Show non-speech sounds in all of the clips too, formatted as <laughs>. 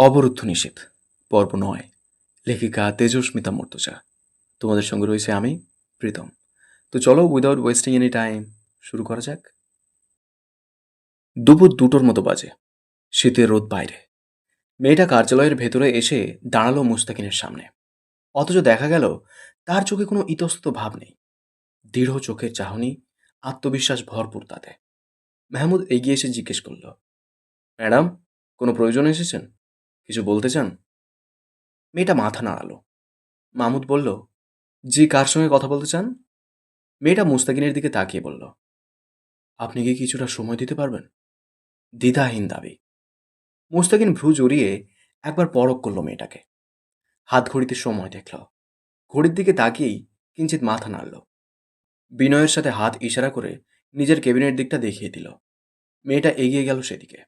অবরুদ্ধ নিষেধ, পর্ব নয়। লেখিকা তেজস্মিতা মর্তজা। তোমাদের সঙ্গে রয়েছে আমি, প্রীতম। তো চলো উইদাউট ওয়েস্টিং এনি টাইম শুরু করা যাক। দুপুর দুটোর মতো বাজে। শীতের রোদ বাইরে। মেয়েটা কার্যালয়ের ভেতরে এসে দাঁড়াল মুস্তাকিনের সামনে। অথচ দেখা গেল, তার চোখে কোনো ইতস্তত ভাব নেই। দৃঢ় চোখের চাহনি, আত্মবিশ্বাস ভরপুর তাতে। মেহমুদ এগিয়ে এসে জিজ্ঞেস করল, ম্যাডাম, কোনো প্রয়োজন এসেছেন? কিছু বলতে চান? মেয়েটা মাথা নাড়ালো। মামুদ বলল, জি, কার সঙ্গে কথা বলতে চান? মেয়েটা মুস্তাকিনের দিকে তাকিয়ে বলল, আপনি কি কিছুটা সময় দিতে পারবেন? দ্বিধাহীন দাবি। মুস্তাকিন ভ্রু জড়িয়ে একবার পরক করল মেয়েটাকে। হাত ঘড়িতে সময় দেখল। ঘড়ির দিকে তাকিয়েই কিঞ্চিত মাথা নাড়ল। বিনয়ের সাথে হাত ইশারা করে নিজের কেবিনের দিকটা দেখিয়ে দিল। মেয়েটা এগিয়ে গেল সেদিকে।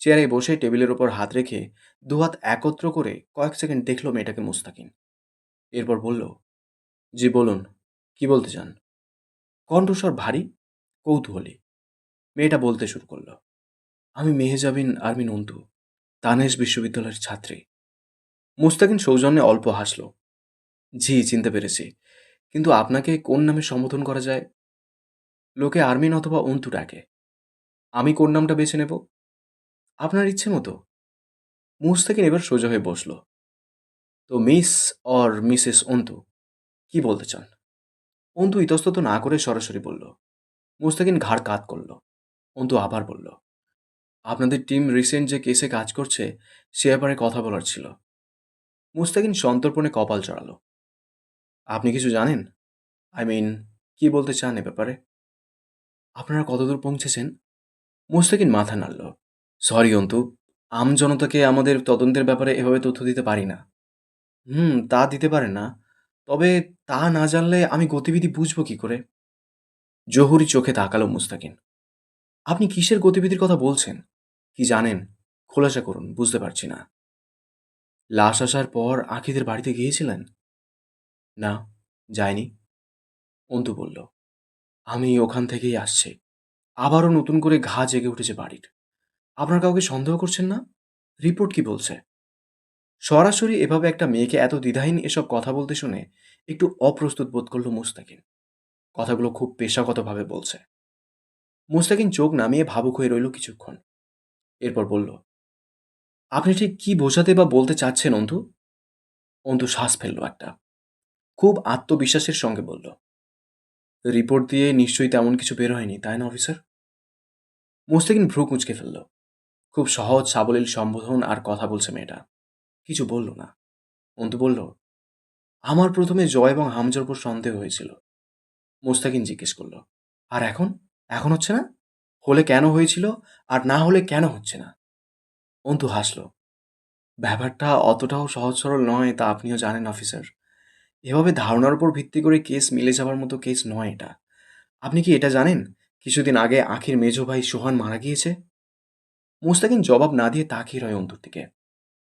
চেয়ারে বসে টেবিলের ওপর হাত রেখে দুহাত একত্র করে কয়েক সেকেন্ড দেখল মেয়েটাকে মুস্তাকিন। এরপর বলল, জি, বলুন, কি বলতে চান? কণ্ঠস্বর ভারী, কৌতূহলী। মেয়েটা বলতে শুরু করল, আমি মেহেজাবিন আর্মিন অন্তু তানেশ বিশ্ববিদ্যালয়ের ছাত্রী। মুস্তাকিন সৌজন্যে অল্প হাসল, জি, চিনতে পেরেছি, কিন্তু আপনাকে কোন নামে সম্বোধন করা যায়? লোকে আর্মিন অথবা অন্তু ডাকে। আমি কোন নামটা বেছে নেব? আপনার ইচ্ছে মতো। মুস্তাকিন এবার সোজা হয়ে বসল। তো মিস অর মিসেস অন্তু, কি বলতে চান? অন্তু ইতস্তত না করে সরাসরি বলল। মুস্তাকিন ঘাড় কাত করল। অন্তু আবার বলল, আপনাদের টিম রিসেন্ট যে কেসে কাজ করছে, সে ব্যাপারে কথা বলার ছিল। মুস্তাকিন সন্তর্পণে কপাল চড়ালো। আপনি কিছু জানেন? আই মিন কি বলতে চান এ ব্যাপারে? আপনারা কতদূর পৌঁছেছেন? মুস্তাকিন মাথা নাড়ল। সরি অন্তু। আম জনতাকে আমাদের তদন্তের ব্যাপারে এভাবে তথ্য দিতে পারি না। হুম, তা দিতে পারেন না। তবে তা না জানলে আমি গতিবিধি বুঝব কি করে? জহুরি চোখে তাকালো মুস্তাকিন। আপনি কিসের গতিবিধির কথা বলছেন? কি জানেন? খোলাসা করুন, বুঝতে পারছি না। লাশ আসার পর আখিদের বাড়িতে গিয়েছিলেন? না, যায়নি। অন্তু বলল, আমি ওখান থেকেই আসছি। আবারও নতুন করে ঘা জেগে উঠেছে বাড়ির। আপনার কাউকে সন্দেহ করছেন না? রিপোর্ট কি বলছে? সরাসরি এভাবে একটা মেয়েকে এত দ্বিধাহীন এসব কথা বলতে শুনে একটু অপ্রস্তুত বোধ করল মুস্তাকিন। কথাগুলো খুব পেশাগতভাবে বলছে। মুস্তাকিন চোখ নামিয়ে ভাবুক হয়ে রইল কিছুক্ষণ। এরপর বলল, আপনি ঠিক কি বোঝাতে বা বলতে চাচ্ছেন, অন্তু? অন্তু শ্বাস ফেলল একটা। খুব আত্মবিশ্বাসের সঙ্গে বলল, রিপোর্ট দিয়ে নিশ্চয়ই তেমন কিছু বের হয়নি, তাই না, অফিসার? মুস্তাকিন ভ্রু কুঁচকে ফেলল খুব সহজ, সাবলীল সম্বোধন আর কথা বলছে মেয়েটা। কিছু বলল না। অন্তু বলল, আমার প্রথমে জয় এবং হামজার উপর সন্দেহ হয়েছিল। মুস্তাকিন জিজ্ঞেস করল, আর এখন? এখন হচ্ছে না? হলে কেন হয়েছিল আর না হলে কেন হচ্ছে না? অন্তু হাসল, ব্যাপারটা অতটাও সহজ সরল নয় তা আপনিও জানেন, অফিসার। এভাবে ধারণার উপর ভিত্তি করে কেস মিলে যাওয়ার মতো কেস নয় এটা। আপনি কি এটা জানেন? কিছুদিন আগে আখির মেজো ভাই সোহান মারা গিয়েছে। মুস্তাকিন জবাব না দিয়ে তাকিয়ে রয় অন্তুর দিকে।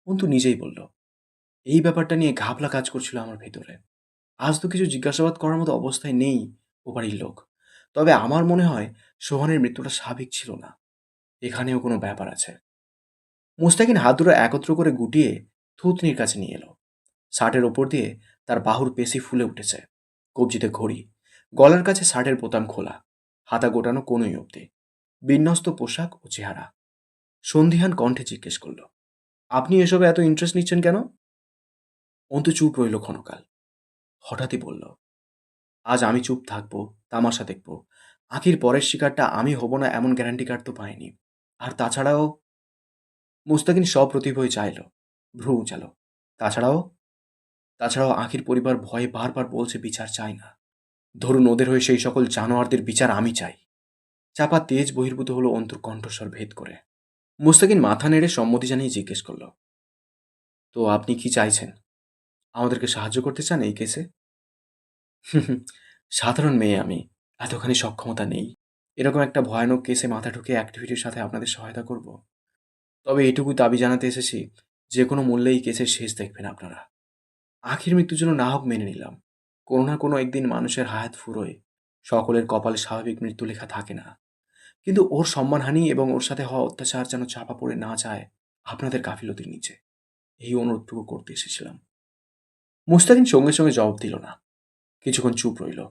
অন্তু নিজেই বলল, এই ব্যাপারটা নিয়ে ঘাবলা কাজ করছিল আমার ভেতরে। আজ তো কিছু জিজ্ঞাসাবাদ করার মতো অবস্থায় নেই ও বাড়ির লোক। তবে আমার মনে হয় সোহানের মৃত্যুটা স্বাভাবিক ছিল না। এখানেও কোনো ব্যাপার আছে। মুস্তাকিন হাত দুটো একত্র করে গুটিয়ে থুতনির কাছে নিয়ে এলো। শার্টের ওপর দিয়ে তার বাহুর পেশি ফুলে উঠেছে। কবজিতে ঘড়ি। গলার কাছে শার্টের বোতাম খোলা। হাতা গোটানো কোনোই অবধি। বিন্যস্ত পোশাক ও চেহারা। সন্ধিহান কণ্ঠে জিজ্ঞেস করল, আপনি এসবে এত ইন্টারেস্ট নিচ্ছেন কেন? অন্তু চুপ রইল ক্ষণকাল। হঠাৎই বলল, আজ আমি চুপ থাকব, তামাশা দেখব। আখির পরের শিকারটা আমি হব না এমন গ্যারান্টি কার্ড তো পাইনি। আর তাছাড়াও মুস্তাকিন সপ্রতিভই চাইল, ভ্রু উচালো। তাছাড়াও তাছাড়াও আখির পরিবার ভয়ে বারবার বলছে বিচার চাই না। ধরুন ওদের হয়ে সেই সকল জানোয়ারদের বিচার আমি চাই। চাপা তেজ বহির্ভূত হলো অন্তর কণ্ঠস্বর ভেদ করে। মুস্তাকিন মাথা নেড়ে সম্মতি জানিয়ে জিজ্ঞেস করল, তো আপনি কি চাইছেন? আমাদেরকে সাহায্য করতে চান এই কেসে? <laughs> সাধারণ মেয়ে আমি, এতখানি সক্ষমতা নেই। এরকম একটা ভয়ানক কেসে মাথা ঢুকে অ্যাক্টিভিটির সাথে আপনাদের সহায়তা করব। তবে এটুকু দাবি জানাতে এসেছি, যে কোনো মূল্যে এই কেসের শেষ দেখবেন আপনারা। আখির মৃত্যুর জন্য না হোক মেনে নিলাম। কোনো না কোনো একদিন মানুষের হায়াত ফুরোয়। সকলের কপালে স্বাভাবিক মৃত্যু লেখা থাকে না। কিন্তু ওর সম্মানহানি এবং ওর সাথে হওয়া অত্যাচার যেন চাপা পড়ে না যায় আপনাদের গাফিলতির নিচে। এই অনুরোধটুকু করতে এসেছিলাম। মুস্তাকিন সঙ্গে সঙ্গে জবাব দিল না। কিছুক্ষণ চুপ রইল।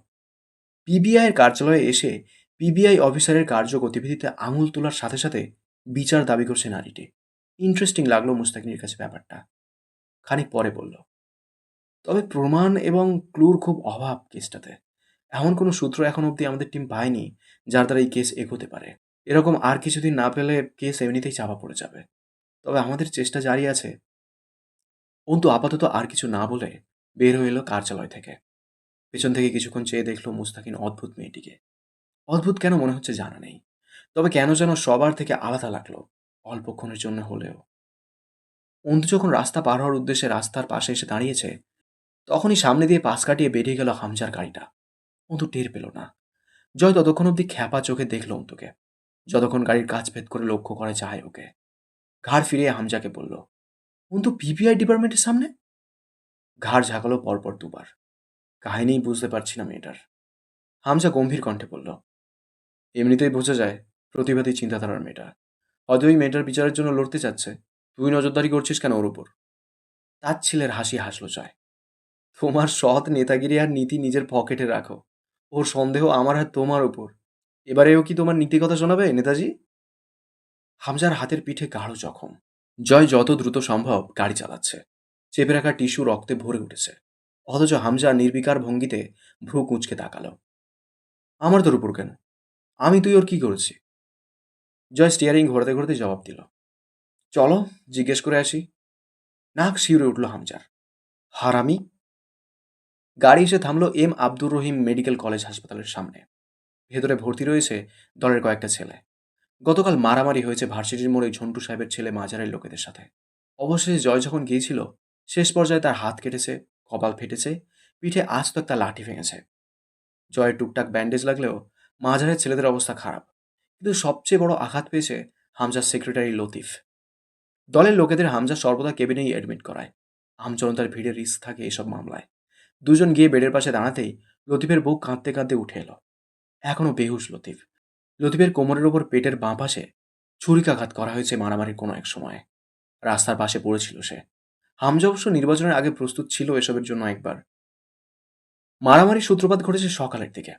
পিবিআইয়ের কার্যালয়ে এসে পিবিআই অফিসারের কার্যগতিবিধিতে আঙুল তোলার সাথে সাথে বিচার দাবি করছে নারীটি। ইন্টারেস্টিং লাগল মুস্তাকিনের কাছে ব্যাপারটা। খানিক পরে বলল, তবে প্রমাণ এবং ক্লুর খুব অভাব কেসটাতে। এমন কোনো সূত্র এখন অবধি আমাদের টিম পায়নি। যার দ্বারা এই কেস এগোতে পারে। এরকম আর কিছুদিন না পেলে কেস এমনিতেই চাপা পড়ে যাবে। তবে আমাদের চেষ্টা জারি আছে। অন্তু আপাতত আর কিছু না বলে বের হয়ে এলো কার্যালয় থেকে। পেছন থেকে কিছুক্ষণ চেয়ে দেখল মুস্তাকিন অদ্ভুত মেয়েটিকে। অদ্ভুত কেন মনে হচ্ছে জানা নেই। তবে কেন যেন সবার থেকে আলাদা লাগল অল্পক্ষণের জন্য হলেও। অন্তু যখন রাস্তা পার হওয়ার উদ্দেশ্যে রাস্তার পাশে এসে দাঁড়িয়েছে, তখনই সামনে দিয়ে পাশ কাটিয়ে বেরিয়ে গেল হামজার গাড়িটা। অন্তু টের পেল না। জয় ততক্ষণ অব্দি খ্যাপা চোখে দেখল অন্তুকে। যতক্ষণ গাড়ির কাজ ভেদ করে লক্ষ্য করে চায় ওকে। ঘাড় ফিরিয়ে হামজাকে বলল, অন্তু, পিপিআই ডিপার্টমেন্টের সামনে? ঘাড় ঝাঁকালো পরপর দুবার। কাহিনীই বুঝতে পারছি না মেয়েটার হামজা গম্ভীর কণ্ঠে বলল, এমনিতেই বোঝা যায়, প্রতিবাদী চিন্তাধারার মেয়েটা। হয়তো ওই মেয়েটার বিচারের জন্য লড়তে চাচ্ছে। তুই নজরদারি করছিস কেন ওর উপর? তার ছেলের হাসি হাসলো জয়, তোমার সৎ নেতাগিরি আর নীতি নিজের পকেটে রাখো। ওর সন্দেহ আমার আর তোমার উপর। এবারেও কি তোমার নীতি কথা শোনাবে, নেতাজি? হামজার হাতের পিঠে গাঢ় জখম। জয় যত দ্রুত সম্ভব গাড়ি চালাচ্ছে। চেপে রাখা টিস্যু রক্তে ভরে উঠেছে। অথচ হামজা নির্বিকার ভঙ্গিতে ভ্রু কুঁচকে তাকালো। আমার তোর উপর কেন? আমি তুই ওর কি করেছি? জয় স্টিয়ারিং ঘোরাতে ঘোরাতে জবাব দিল। চলো, জিজ্ঞেস করে আসি। নাক শিউরে উঠল হামজার। হারামি গাড়ি এসে থামলো M Abdur Rahim medical college হাসপাতালের সামনে। ভেতরে ভর্তি রয়েছে দলের কয়েকটা ছেলে। গতকাল মারামারি হয়েছে ভার্সিটির মোড়ে ঝন্টু সাহেবের ছেলে মাজারের লোকেদের সাথে। অবশেষে জয় যখন গিয়েছিল, শেষ পর্যায়ে তার হাত কেটেছে, কপাল ফেটেছে, পিঠে আজ তো একটা লাঠি ভেঙেছে। জয়ের টুকটাক ব্যান্ডেজ লাগলেও মাঝারের ছেলেদের অবস্থা খারাপ। কিন্তু সবচেয়ে বড় আঘাত পেয়েছে হামজার সেক্রেটারি লতিফ। দলের লোকেদের হামজা সর্বদা কেবিনেই অ্যাডমিট করায়। আমজনতার ভিড়ে রিস্ক থাকে এসব মামলায়। দুজন গিয়ে বেডের পাশে দাঁড়াতেই লতিফের বউ কাঁদতে কাঁদতে উঠে এলো। এখনও বেহুশ লতিফ। লতিফের কোমরের ওপর পেটের বাঁ পাশে ছুরিকাঘাত করা হয়েছে মারামারির কোনো এক সময়ে। রাস্তার পাশে পড়েছিল সে। হামজা অবশ্য নির্বাচনের আগে প্রস্তুত ছিল এসবের জন্য একবার। মারামারির সূত্রপাত ঘটেছে সকালের দিকে।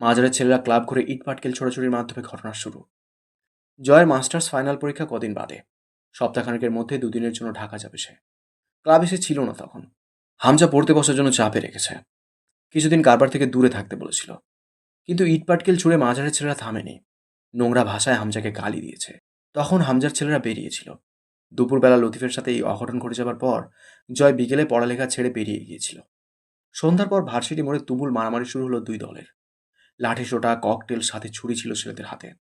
মাজারের ছেলেরা ক্লাব ঘুরে ইট পাটকেল ছোড়াছুড়ির মাধ্যমে ঘটনার শুরু। জয়ের মাস্টার্স ফাইনাল পরীক্ষা কদিন বাদে। সপ্তাহখানেকের মধ্যে দুদিনের জন্য ঢাকা যাবে সে। ক্লাব এসে ছিল না তখন। হামজা পড়তে বসার জন্য চাপে রেখেছে। কিছুদিন কারবার থেকে দূরে থাকতে বলেছিল। কিন্তু ইট পাটকেল ছুঁড়ে মাজারের ছেলেরা থামেনি। নোংরা ভাষায় হামজাকে গালি দিয়েছে। তখন হামজার ছেলেরা বেরিয়েছিল। দুপুরবেলা লতিফের সাথে এই অঘটন ঘটে যাবার পর জয় বিকেলে পড়ালেখা ছেড়ে বেরিয়ে গিয়েছিল। সন্ধ্যার পর ভার্সিটি মোড়ে তুমুল মারামারি শুরু হলো দুই দলের। লাঠি সোটা, ককটেল সাথে ছুরি ছিল ছেলেদের হাতে।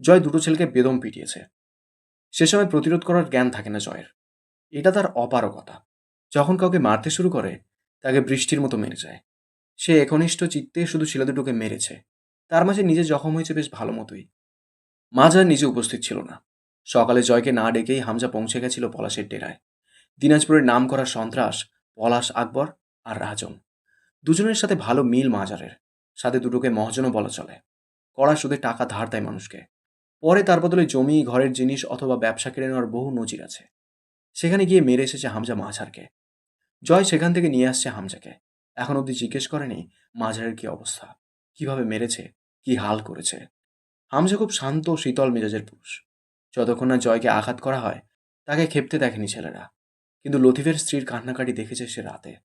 জয় দুটো ছেলেকে বেদম পিটিয়েছে। সে সময় প্রতিরোধ করার জ্ঞান থাকে না জয়ের। এটা তার অপারগতা। যখন কাউকে মারতে শুরু করে, তাকে বৃষ্টির মতো মেরে যায়। সে একনিষ্ঠ চিত্তে শুধু শিলা দুটোকে মেরেছে। তার মাঝে নিজে জখম হয়েছে বেশ ভালো মতোই। মাঝার নিজে উপস্থিত ছিল না। সকালে জয়কে না ডেকেই হামজা পৌঁছে গেছিল পলাশের ডেরায়। দিনাজপুরের নাম করা সন্ত্রাস পলাশ আকবর আর রাজন। দুজনের সাথে ভালো মিল মাজারের সাথে দুটোকে মহাজনও বলা চলে। কড়া সুদে টাকা ধার দেয় মানুষকে। পরে তার বদলে জমি, ঘরের জিনিস অথবা ব্যবসা কেড়ে নেওয়ার বহু নজির আছে। সেখানে গিয়ে মেরে এসেছে হামজা মাঝারকে। জয় সেখান থেকে নিয়ে আসছে হামজাকে। এখন অবধি জিজ্ঞেস করেনি মাঝারের কি অবস্থা? কীভাবে মেরেছে? কি হাল করেছে? হামজা খুব শান্ত শীতল মেজাজের পুরুষ। যতক্ষণ না জয়কে আঘাত করা হয়, তাকে খেপতে দেখেনি ছেলেরা। কিন্তু লতিফের স্ত্রীর কান্নাকাটি দেখেছে সে রাতে।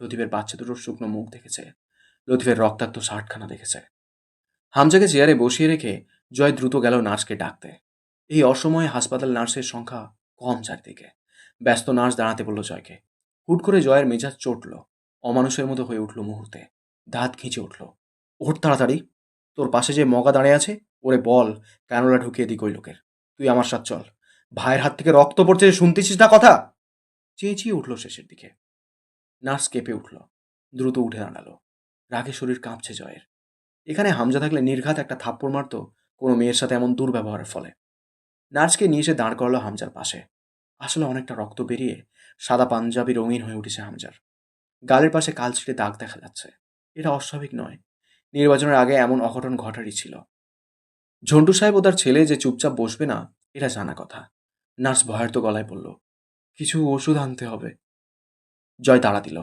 লতিফের বাচ্চা দুটোর শুকনো মুখ দেখেছে। লতিফের রক্তাক্ত শার্টখানা দেখেছে। হামজাকে চেয়ারে বসিয়ে রেখে জয় দ্রুত গেল নার্সকে ডাকতে। এই অসময়ে হাসপাতাল নার্সের সংখ্যা কম চারদিকে। ব্যস্ত নার্স দাঁড়াতে বলল জয়কে। হুট করে জয়ের মেজাজ চটল। অমানুষের মতো হয়ে উঠল মুহূর্তে। দাঁত খিঁচে উঠল। ওঠ তাড়াতাড়ি। তোর পাশে যে মগা দাঁড়িয়ে আছে, ওরে বল ক্যানোলা ঢুকিয়ে দিক ওই লোকের। তুই আমার সাথ চল। ভাইয়ের হাত থেকে রক্ত পড়ছে, শুনতেছিস না কথা? চেঁচিয়ে উঠল শেষের দিকে। নার্স কেঁপে উঠল। দ্রুত উঠে দাঁড়াল। রাগে শরীর কাঁপছে জয়ের। এখানে হামজা থাকলে নির্ঘাত একটা থাপ্পড় মারত কোনো মেয়ের সাথে এমন দুর্ব্যবহারের ফলে। নার্সকে নিয়ে এসে দাঁড় করালো হামজার পাশে। আসলে অনেকটা রক্ত বেরিয়ে সাদা পাঞ্জাবি রঙিন হয়ে উঠেছে হামজার। গালের পাশে কাল ছিঁড়ে দাগ দেখা যাচ্ছে। এটা অস্বাভাবিক নয়। নির্বাচনের আগে এমন অঘটন ঘটারই ছিল। ঝন্টু সাহেব ও তার ছেলে যে চুপচাপ বসবে না, এটা জানা কথা। নার্স ভয়ার্ত গলায় বলল, কিছু ওষুধ আনতে হবে। জয় তাড়া দিল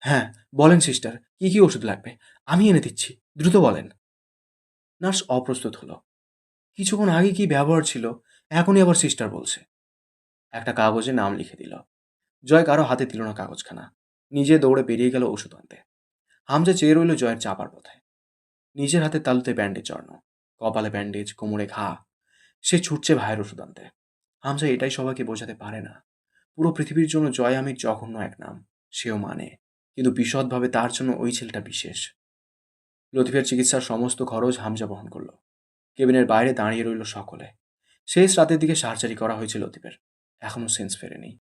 হ্যাঁ বলেন সিস্টার, কি কি ওষুধ লাগবে? আমি এনে দিচ্ছি, দ্রুত বলেন। নার্স অপ্রস্তুত হলো। কিছুক্ষণ আগে কি ব্যবহার ছিল, এখনই আবার সিস্টার বলছে। একটা কাগজে নাম লিখে দিল জয় কারও হাতে দিল না কাগজখানা। নিজে দৌড়ে বেরিয়ে গেল ওষুধ আনতে। হামজা চেয়ে রইল জয়ের চাপার পথে। নিজের হাতে তালুতে ব্যান্ডেজ জড়ানো কপালে ব্যান্ডেজ কোমরে ঘা। সে ছুটছে ভাইয়ের ওষুধ আনতে। হামজা এটাই সবাইকে বোঝাতে পারে না। পুরো পৃথিবীর জন্য জয় আমির জঘন্য এক নাম। সেও মানে। কিন্তু বিশদভাবে তার জন্য ওই ছেলেটা বিশেষ। লতিফের চিকিৎসার সমস্ত খরচ হামজা বহন করল। কেবিনের বাইরে দাঁড়িয়ে রইল সকলে। শেষ রাতের দিকে সার্জারি করা হয়েছে লতিফের। এখনও সেন্স ফেরেনি।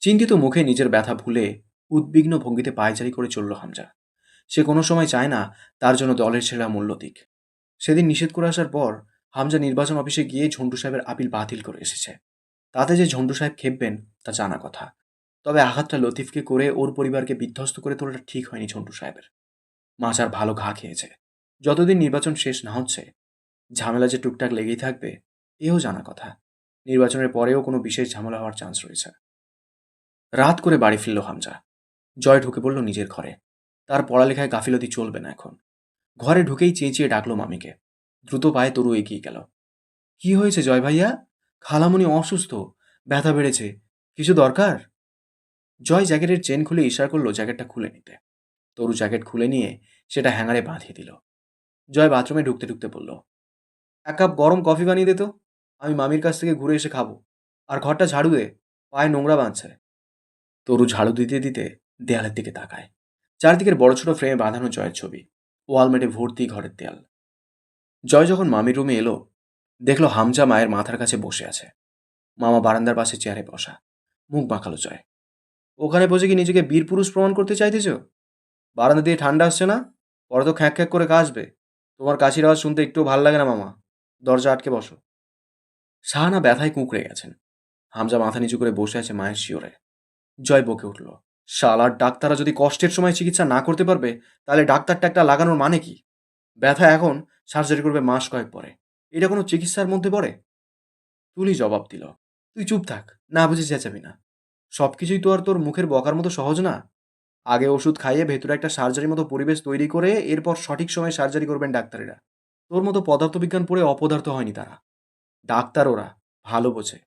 চিন্তিত মুখে নিজের ব্যথা ভুলে উদ্বিগ্ন ভঙ্গিতে পায়চারি করে চলল হামজা। সে কোনো সময় চায় না তার জন্য দলের ছেলেরা মূল্য দিক। সেদিন নিষেধ করে আসার পর হামজা নির্বাচন অফিসে গিয়ে ঝন্টু সাহেবের আপিল বাতিল করে এসেছে। তাতে যে ঝন্টু সাহেব খেপবেন, তা জানা কথা। তবে আঘাতটা লতিফকে করে ওর পরিবারকে বিধ্বস্ত করে তোলাটা ঠিক হয়নি ঝন্টু সাহেবের। মাছ আর ভালো ঘা খেয়েছে। যতদিন নির্বাচন শেষ না হচ্ছে, ঝামেলা যে টুকটাক লেগেই থাকবে, এও জানা কথা। নির্বাচনের পরেও কোনো বিশেষ ঝামেলা হওয়ার চান্স রয়েছে। রাত করে বাড়ি ফিরল হামজা। জয় ঢুকে পড়ল নিজের ঘরে। তার পড়ালেখায় গাফিলতি চলবে না এখন। ঘরে ঢুকেই চেঁচিয়ে ডাকলো মামিকে। দ্রুত পায়ে তরু এগিয়ে গেল। কি হয়েছে জয় ভাইয়া? খালামণি অসুস্থ। ব্যথা বেড়েছে। কিছু দরকার? জয় জ্যাকেটের চেন খুলে ইশারা করল জ্যাকেটটা খুলে নিতে। তরু জ্যাকেট খুলে নিয়ে সেটা হ্যাঙ্গারে বাঁধিয়ে দিল। জয় বাথরুমে ঢুকতে ঢুকতে বলল, এক কাপ গরম কফি বানিয়ে দে তো। আমি মামির কাছ থেকে ঘুরে এসে খাব। আর ঘরটা ঝাড়ু দে। পায়ে নোংরা বাঁধছে। তরু ঝাড়ু দিতে দিতে দেয়ালের দিকে তাকায়। চারদিকের বড় ছোট ফ্রেমে বাঁধানো জয়ের ছবি। ওয়ালমেটে ভর্তি ঘরের দেয়াল। জয় যখন মামির রুমে এলো, দেখল হামজা মায়ের মাথার কাছে বসে আছে। মামা বারান্দার পাশে চেয়ারে বসা। মুখ বাঁকালো জয়। ওখানে বসে কি নিজেকে বীর পুরুষ প্রমাণ করতে চাইতেছ? বারান্দা দিয়ে ঠান্ডা আসছে না? পরে তো খ্যাঁক খ্যাঁক করে কাশবে তোমার কাশির আওয়াজ শুনতে একটু ভালো লাগে না, মামা। দরজা আটকে বসো। শাহানা ব্যথায় কুঁকড়ে গেছেন। হামজা মাথা নিচু করে বসে আছে মায়ের শিওরে। জয় বকে উঠল। শালার ডাক্তাররা যদি কষ্টের সময় চিকিৎসা না করতে পারবে, তাহলে ডাক্তারটা একটা লাগানোর মানে কি? ব্যথা এখন সার্জারি করবে মাস কয়েক পরে। এটা কোনো চিকিৎসার মধ্যে পড়ে? তুলি জবাব দিল, তুই চুপ থাক, না বুঝে চেঁচাবি না। সব কিছুই তো আর তোর মুখের বকার মতো সহজ না। আগে ওষুধ খাইয়ে ভেতরে একটা সার্জারির মতো পরিবেশ তৈরি করে এরপর সঠিক সময়ে সার্জারি করবেন ডাক্তারেরা। তোর মতো পদার্থবিজ্ঞান পড়ে অপদার্থ হয়নি তারা। ডাক্তার ওরা, ভালো বোঝে।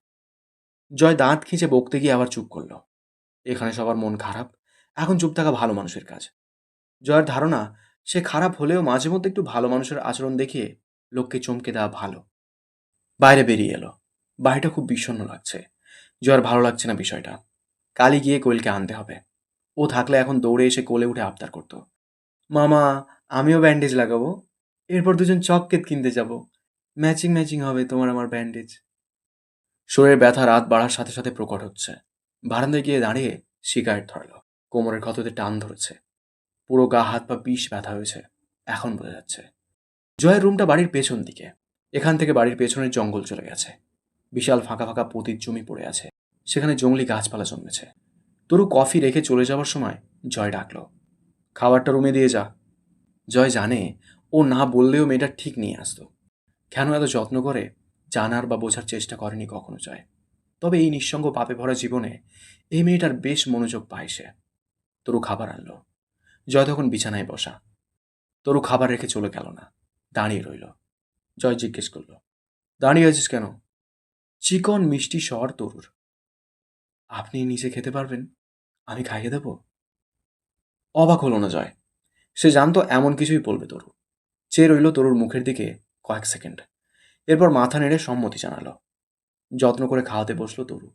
জয় দাঁত খিঁচে বকতে গিয়ে আবার চুপ করল। এখানে সবার মন খারাপ। এখন চুপ থাকা ভালো মানুষের কাজ। জয়ের ধারণা, সে খারাপ হলেও মাঝে মধ্যে একটু ভালো মানুষের আচরণ দেখিয়ে লোককে চমকে দেওয়া ভালো। বাইরে বেরিয়ে এলো। বাড়িটা খুব বিষণ্ণ লাগছে। জয়ের ভালো লাগছে না বিষয়টা। কালি গিয়ে কোয়েলকে আনতে হবে। ও থাকলে এখন দৌড়ে এসে কোলে উঠে আবদার করত। মামা, আমিও ব্যান্ডেজ লাগাবো। এরপর দুজন চককেট কিনতে যাব। ম্যাচিং ম্যাচিং হবে তোমার আমার ব্যান্ডেজ শরীরের ব্যথা রাত বাড়ার সাথে সাথে প্রকট হচ্ছে। বারান্দায় গিয়ে দাঁড়িয়ে সিগারেট ধরল। কোমরের ক্ষততে টান ধরেছে। পুরো গা, হাত, পা বিষ ব্যথা হয়েছে। এখন বোঝা যাচ্ছে। জয়ের রুমটা বাড়ির পেছন দিকে। এখান থেকে বাড়ির পেছনের জঙ্গল চলে গেছে। বিশাল ফাঁকা ফাঁকা পতির জমি পড়ে আছে। সেখানে জঙ্গলি গাছপালা জন্মেছে। তরু কফি রেখে চলে যাওয়ার সময় জয় ডাকলো, খাবারটা রুমে দিয়ে যা। জয় জানে ও না বললেও মেয়েটা ঠিক নিয়ে আসতো। কেন এত যত্ন করে জানার বা বোঝার চেষ্টা করেনি কখনো জয়? তবে এই নিঃসঙ্গ পাপে ভরা জীবনে এই মেয়েটার বেশ মনোযোগ পায় সে। তরু খাবার আনলো। জয় তখন বিছানায় বসা। তরু খাবার রেখে চলে গেল না। দাঁড়িয়ে রইল। জয় জিজ্ঞেস করল, দাঁড়িয়ে আছিস কেন? চিকন, মিষ্টি স্বর তরুর। আপনি নিচে খেতে পারবেন। আমি খাইয়ে দেব? অবাক হলো না জয়। সে জানতো এমন কিছুই বলবে তরু। চেয়ে রইল তরুর মুখের দিকে কয়েক সেকেন্ড। এরপর মাথা নেড়ে সম্মতি জানালো। যত্ন করে খাওয়াতে বসল তরু।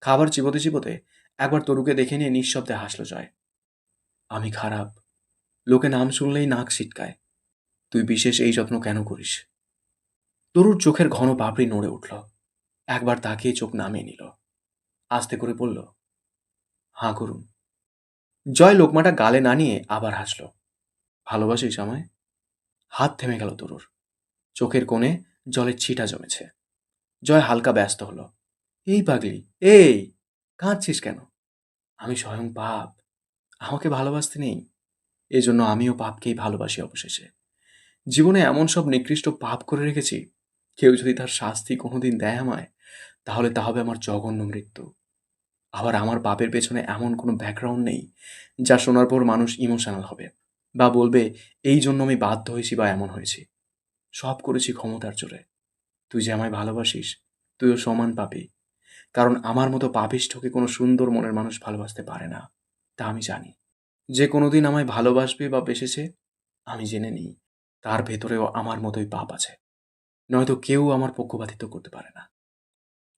খাবার চিবোতে চিবোতে একবার তরুকে দেখে নিয়ে নিঃশব্দে হাসলো জয়। আমি খারাপ। লোকে নাম শুনলেই নাক ছিটকায়। তুই বিশেষ এই যত্ন কেন করিস? তরুর চোখের ঘন পাপড়ি নড়ে উঠল। একবার তাকিয়ে চোখ নামিয়ে নিল। আস্তে করে বলল, হাঁ, করুন। জয় লোকমাটা গালে না নিয়ে আবার হাসল। ভালোবাসিস আমায়? হাত থেমে গেল তরুর। চোখের কোণে জলের ছিটা জমেছে। জয় হালকা ব্যস্ত হলো। এই পাগলি, এই, কাঁদছিস কেন? আমি স্বয়ং পাপ। আমাকে ভালোবাসতে নেই। এজন্য আমিও পাপকেই ভালোবাসি অবশেষে। জীবনে এমন সব নিকৃষ্ট পাপ করে রেখেছি, কেউ যদি তার শাস্তি কোনোদিন দেয় আমায়, তাহলে তা হবে আমার জঘন্য মৃত্যু। আবার আমার পাপের পেছনে এমন কোনো ব্যাকগ্রাউন্ড নেই, যা শোনার পর মানুষ ইমোশনাল হবে বা বলবে, এই জন্য আমি বাধ্য হয়েছি বা এমন হয়েছি। সব করেছি ক্ষমতার জোরে। তুই যে আমায় ভালোবাসিস, তুইও সমান পাবি কারণ আমার মতো পাপিষ্ঠকে কোনো সুন্দর মনের মানুষ ভালোবাসতে পারে না, তা আমি জানি। যে কোনোদিন আমায় ভালোবাসবে বা বেসেছে, আমি জেনে নিই, তার ভেতরেও আমার মতোই পাপ আছে। নয়তো কেউ আমার পক্ষপাতিত্ব করতে পারে না।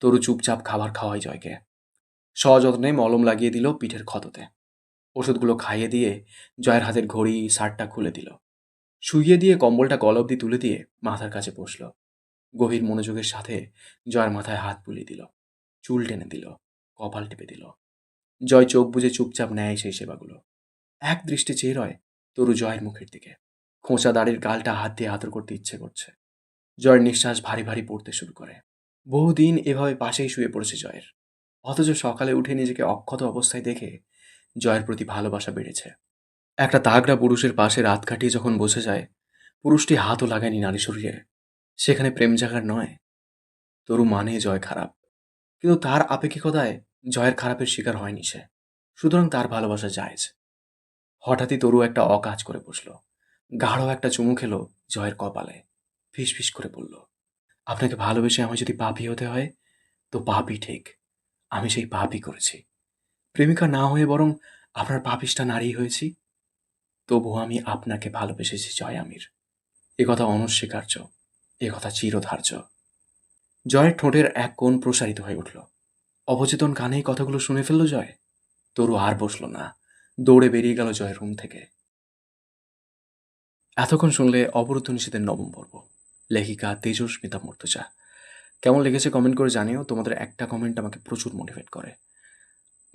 তরু চুপচাপ খাবার খাওয়াই জয়কে। সযত্নে মলম লাগিয়ে দিল পিঠের ক্ষততে। ওষুধগুলো খাইয়ে দিয়ে জয়ের হাতের ঘড়ি, শার্টটা খুলে দিল। শুইয়ে দিয়ে কম্বলটা গল অব্দি তুলে দিয়ে মাথার কাছে বসল। গভীর মনোযোগের সাথে জয়ের মাথায় হাত বুলিয়ে দিল, চুল টেনে দিল, কপাল টিপে দিল। জয় চোখ বুজে চুপচাপ নেয় সেই সেবাগুলো। এক দৃষ্টি চেয়ে রয় তরু জয়ের মুখের দিকে। খোঁচা দাড়ির গালটা হাত দিয়ে আদর করতে ইচ্ছে করছে। জয়ের নিঃশ্বাস ভারী ভারী পড়তে শুরু করে। বহুদিন এভাবে পাশেই শুয়ে পড়েছে জয়ের। অথচ সকালে উঠে নিজেকে অক্ষত অবস্থায় দেখে জয়ের প্রতি ভালোবাসা বেড়েছে। একটা তাগড়া পুরুষের পাশে রাত কাটিয়ে যখন বসে যায়, পুরুষটি হাতও লাগায়নি নারী শরীরে। সেখানে প্রেম জাগার নয়। তরু মানে জয় খারাপ। কিন্তু তার আপেক্ষিকতায় জয়ের খারাপের শিকার হয়নি সে। সুতরাং তার ভালোবাসা জায়েজ। হঠাৎই তরু একটা অকাজ করে বসল। গাঢ় একটা চুমু খেলো জয়ের কপালে। ফিস ফিস করে বলল, আপনাকে ভালোবেসে আমার যদি পাপি হতে হয়, তো পাপই ঠিক। আমি সেই পাপই করেছি। প্রেমিকা না হয়ে বরং আপনার পাপিসটা নারী হয়েছি। তবু আমি আপনাকে ভালোবেসেছি, জয় আমির। এ কথা অনস্বীকার্য। এ কথা চিরধার্য। জয়ের ঠোঁটের এক কোণ প্রসারিত হয়ে উঠল। অবচেতন কানেই কথাগুলো শুনে ফেলল জয়। তরু আর বসল না। দৌড়ে বেরিয়ে গেল জয়ের রুম থেকে। এতক্ষণ শুনলে অবরুদ্ধ নিষেধের নবম পর্ব। লেখিকা তেজস্মিতা মর্তুজা। কেমন লেগেছে কমেন্ট করে জানিও। তোমাদের একটা কমেন্ট আমাকে প্রচুর মোটিভেট করে।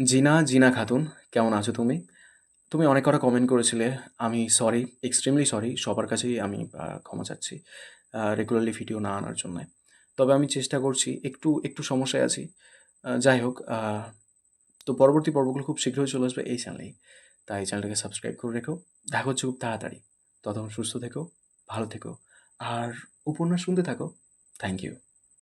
জিনা জিনা খাতুন, কেমন আছো তুমি? তুমি অনেক কটা কমেন্ট করেছিলে। আমি সরি, এক্সট্রিমলি সরি। সবার কাছেই আমি ক্ষমা চাচ্ছি। রেগুলারলি ভিডিও না আনার জন্য। তবে আমি চেষ্টা করছি, একটু একটু সমস্যায় আছি। যাই হোক তো পরবর্তী পর্বগুলো খুব শীঘ্রই চলে আসবে এই চ্যানেলেই তাই চ্যানেলটাকে সাবস্ক্রাইব করে রেখো। দেখা হচ্ছে খুব তাড়াতাড়ি। ততক্ষণ সুস্থ থেকো, ভালো থেকো। আর উপন্যাস শুনতে থাকো। Thank you